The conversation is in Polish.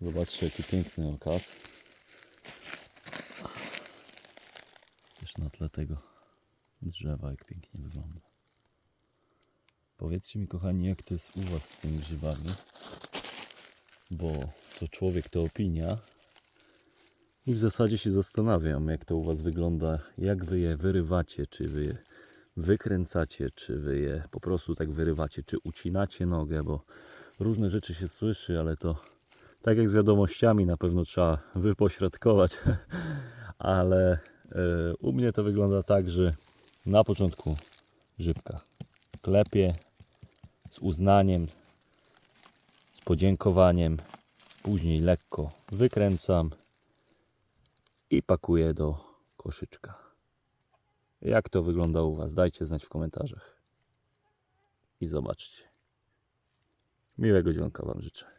Zobaczcie jaki piękny okaz. Też na tle tego drzewa jak pięknie wygląda. Powiedzcie mi kochani jak to jest u Was z tymi grzybami. Bo to człowiek to opinia. I w zasadzie się zastanawiam jak to u Was wygląda. Jak Wy je wyrywacie, czy Wy je wykręcacie, czy Wy je po prostu tak wyrywacie, czy ucinacie nogę, bo różne rzeczy się słyszy, ale to tak jak z wiadomościami na pewno trzeba wypośrodkować, ale e, u mnie to wygląda tak, że na początku grzybka klepię z uznaniem, z podziękowaniem, później lekko wykręcam i pakuję do koszyczka. Jak to wygląda u Was? Dajcie znać w komentarzach. I zobaczcie. Miłego dzionka Wam życzę.